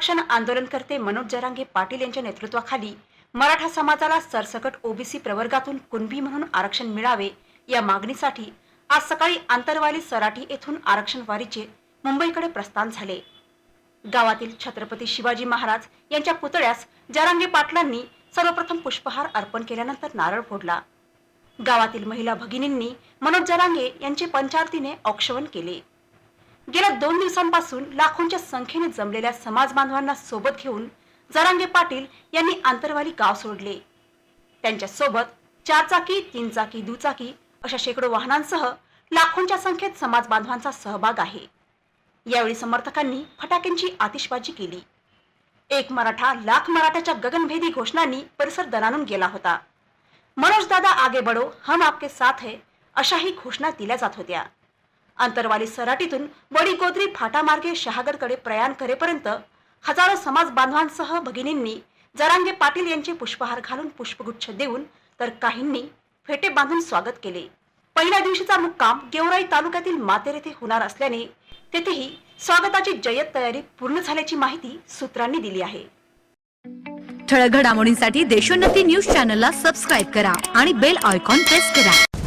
आरक्षण आंदोलनकर्ते मनोज जरांगे पाटील यांच्या नेतृत्वाखाली मराठा समाजाला सरसकट ओबीसी प्रवर्गातून कुणबी म्हणून आरक्षण मिळावे या मागणीसाठी आज सकाळी आंतरवाली सराठी येथून आरक्षण वारीचे मुंबईकडे प्रस्थान झाले. गावातील छत्रपती शिवाजी महाराज यांच्या पुतळ्यास जरांगे पाटलांनी सर्वप्रथम पुष्पहार अर्पण केल्यानंतर नारळ फोडला. गावातील महिला भगिनींनी मनोज जरांगे यांचे पंचारतीने औक्षवण केले. गेल्या दोन दिवसांपासून लाखोंच्या संख्येने जमलेल्या समाज बांधवांना सोबत घेऊन जरांगे पाटील यांनी आंतरवाली गाव सोडले. त्यांच्यासोबत चारचाकी तीन चाकी दुचाकी अशा शेकडो वाहनांसह लाखोंच्या संख्येत समाज बांधवांचा सहभाग आहे. यावेळी समर्थकांनी फटाक्यांची आतिषबाजी केली. एक मराठा लाख मराठ्याच्या गगनभेदी घोषणांनी परिसर दणानून गेला होता. मनोजदादा आगे बडो हम आपके साथ है अशाही घोषणा दिल्या जात होत्या. अंतरवाली सराटीतून वडीगोद्री फाटामार्गे शहागडकडे प्रयाण करेपर्यंत हजारो समाज बांधवांसह भगिनींनी जरांगे पाटील यांचे पुष्पहार घालून पुष्पगुच्छ देऊन तर काहींनी फेटे बांधून स्वागत केले. पहिल्या दिवशीचा मुक्काम गेवराई तालुक्यातील मातेर येथे होणार असल्याने तेथेही स्वागताची जय्यत तयारी पूर्ण झाल्याची माहिती सूत्रांनी दिली आहे. ठळक घडामोडींसाठी देशोन्नती न्यूज चॅनलला सबस्क्राईब करा आणि बेल आयकॉन प्रेस करा.